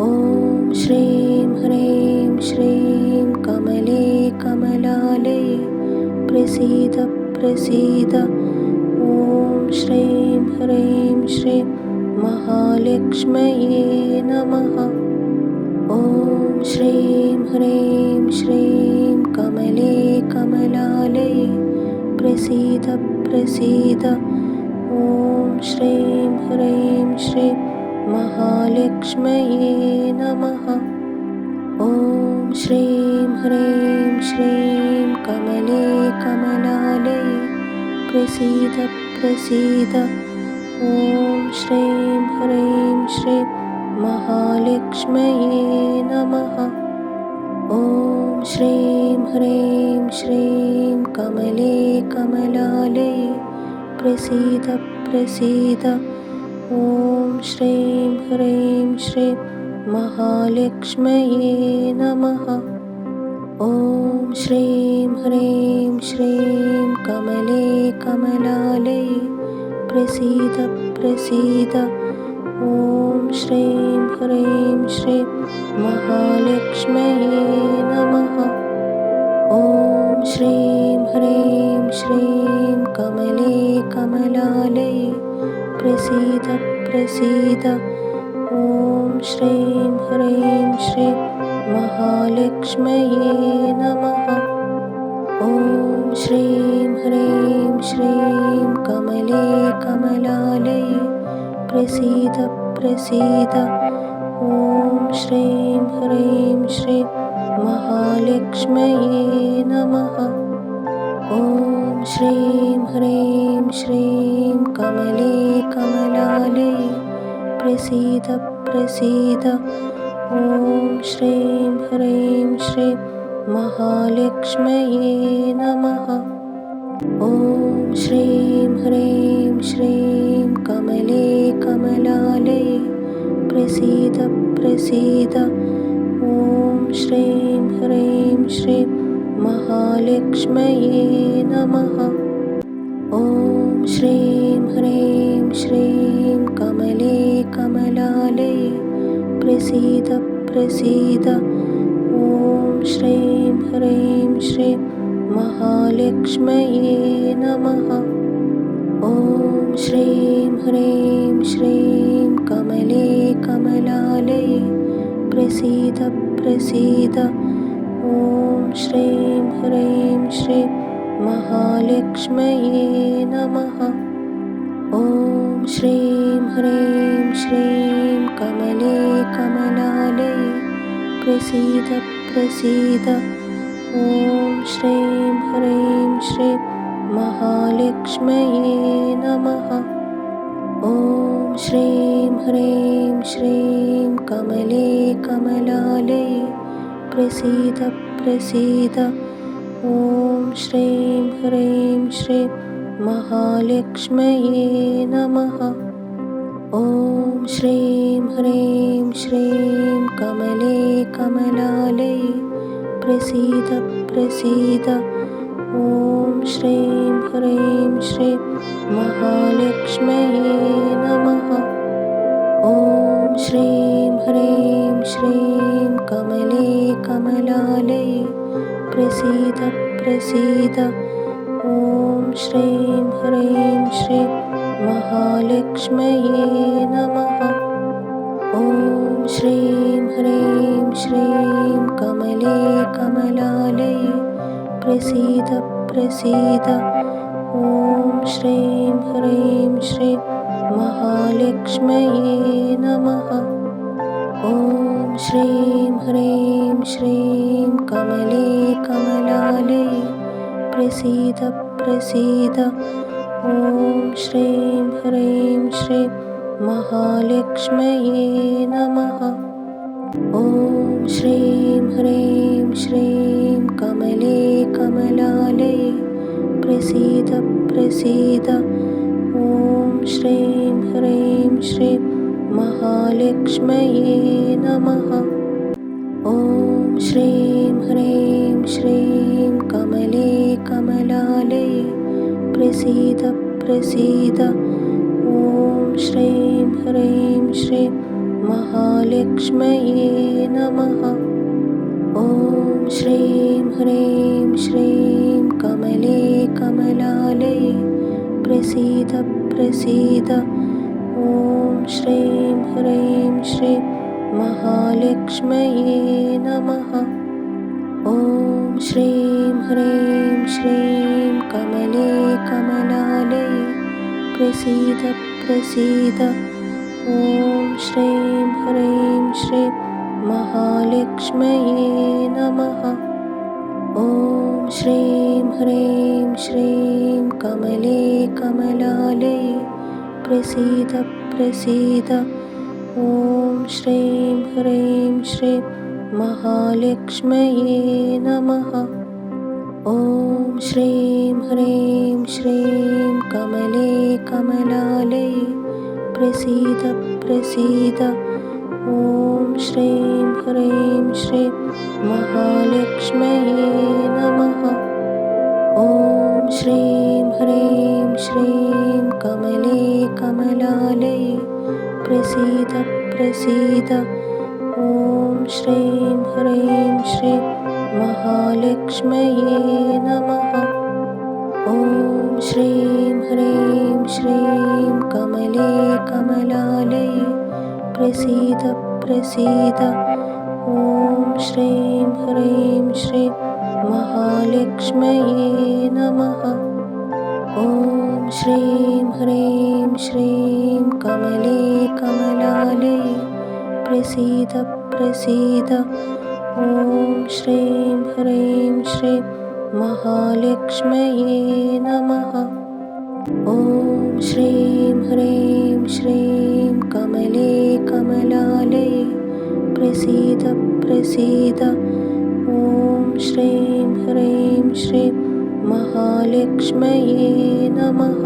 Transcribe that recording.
ॐ श्रीं ह्रीं श्रीं कमले कमलालये प्रसीद ॐ श्रीं ह्रीं श्रीं महालक्ष्मये नमः। ॐ श्रीं ह्रीं श्रीं कमले कमलालये प्रसीद। ॐ श्रीं ह्रीं श्रीं महालक्ष्मये नमः। ॐ श्रीं ह्रीं श्रीं कमले कमलालये प्रसीद ॐ श्रीं ह्रीं श्रीं महालक्ष्मये नमः। ॐ श्रीं ह्रीं श्रीं कमले प्रसीद प्रसीद ॐ श्रीं ह्रीं श्रीं महालक्ष्मये नमः। ॐ श्रीं ह्रीं श्रीं कमले कमलालये प्रसीद प्रसीद। ॐ श्रीं ह्रीं श्रीं महालक्ष्मये नमः। ॐ श्रीं ह्रीं श्रीं कमले कमलालये प्रसीद प्रसीद। ॐ श्रीं ह्रीं श्रीं महालक्ष्मये नमः। ॐ श्रीं ह्रीं श्रीं कमले कमलालये प्रसीद प्रसीद। ॐ श्रीं ह्रीं श्रीं महालक्ष्मये नमः ॐ श्रीं ह्रीं श्रीं कमले कमलालये प्रसीद ॐ श्रीं ह्रीं श्रीं महालक्ष्मये नमः। ॐ श्रीं ह्रीं श्रीं कमले प्रसीद प्रसीद। ॐ श्रीं ह्रीं श्रीं महालक्ष्मये नमः ॐ श्रीं ह्रीं श्रीं कमले कमलालये प्रसीद प्रसीद ॐ श्रीं ह्रीं श्रीं महालक्ष्मये नमः ॐ श्रीं ह्रीं श्रीं कमले कमलालये प्रसीद प्रसीद ॐ श्रीं ह्रीं श्रीं महालक्ष्मये नमः। ॐ श्रीं ह्रीं श्रीं कमले कमलालये प्रसीद प्रसीद। ॐ श्रीं ह्रीं श्रीं महालक्ष्मये नमः। ॐ श्रीं ह्रीं श्रीं कमले कमलालये प्रसीद प्रसीद। ॐ श्रीं ह्रीं श्रीं महालक्ष्मये नमः। ॐ श्रीं ह्रीं श्रीं कमले कमलालये प्रसीद प्रसीद। ॐ श्रीं ह्रीं श्रीं महालक्ष्मये नमः ॐ श्रीं ह्रीं श्रीं कमले कमलालये प्रसीद प्रसीद। ॐ श्रीं ह्रीं श्रीं महालक्ष्मये नमः। ॐ श्रीं ह्रीं श्रीं कमले कमलालये प्रसीद प्रसीद। ॐ श्रीं ह्रीं श्रीं महालक्ष्मये नमः। ॐ श्रीं ह्रीं श्रीं कमले कमलालये प्रसीद ॐ श्रीं ह्रीं श्रीं महालक्ष्मये नमः। ॐ श्रीं ह्रीं श्रीं कमले प्रसीद प्रसीद। ॐ श्रीं ह्रीं श्रीं महालक्ष्मये नमः। ॐ श्रीं ह्रीं श्रीं कमले कमलालये प्रसीद प्रसीद। ॐ श्रीं ह्रीं श्रीं महालक्ष्मये नमः। ॐ श्रीं ह्रीं श्रीं कमले कमलालये प्रसीद प्रसीद। ॐ श्रीं ह्रीं श्रीं महालक्ष्मये नमः। ॐ श्रीं ह्रीं श्रीं कमले कमलालये। प्रसीद प्रसीद। ॐ श्रीं ह्रीं श्रीं महालक्ष्मये नमः ॐ श्रीं ह्रीं श्रीं कमले कमलालये प्रसीद प्रसीद। ॐ श्रीं ह्रीं श्रीं महालक्ष्मये नमः। ॐ श्रीं ह्रीं श्रीं कमले कमलालये प्रसीद प्रसीद ॐ श्रीं ह्रीं श्रीं महालक्ष्मये नमः। ॐ श्रीं ह्रीं श्रीं कमले कमलालये प्रसीद प्रसीद। ॐ श्रीं ह्रीं श्रीं महालक्ष्मये नमः। ॐ श्रीं ह्रीं श्रीं कमले कमलालये प्रसीद प्रसीद ॐ श्रीं ह्रीं श्रीं महालक्ष्मये नमः ॐ श्रीं ह्रीं श्रीं कमले कमलालये प्रसीद प्रसीद ॐ श्रीं ह्रीं श्रीं महालक्ष्मये नमः ॐ श्रीं ह्रीं श्रीं प्रसीद प्रसीद ॐ श्रीं ह्रीं श्रीं महालक्ष्मये नमः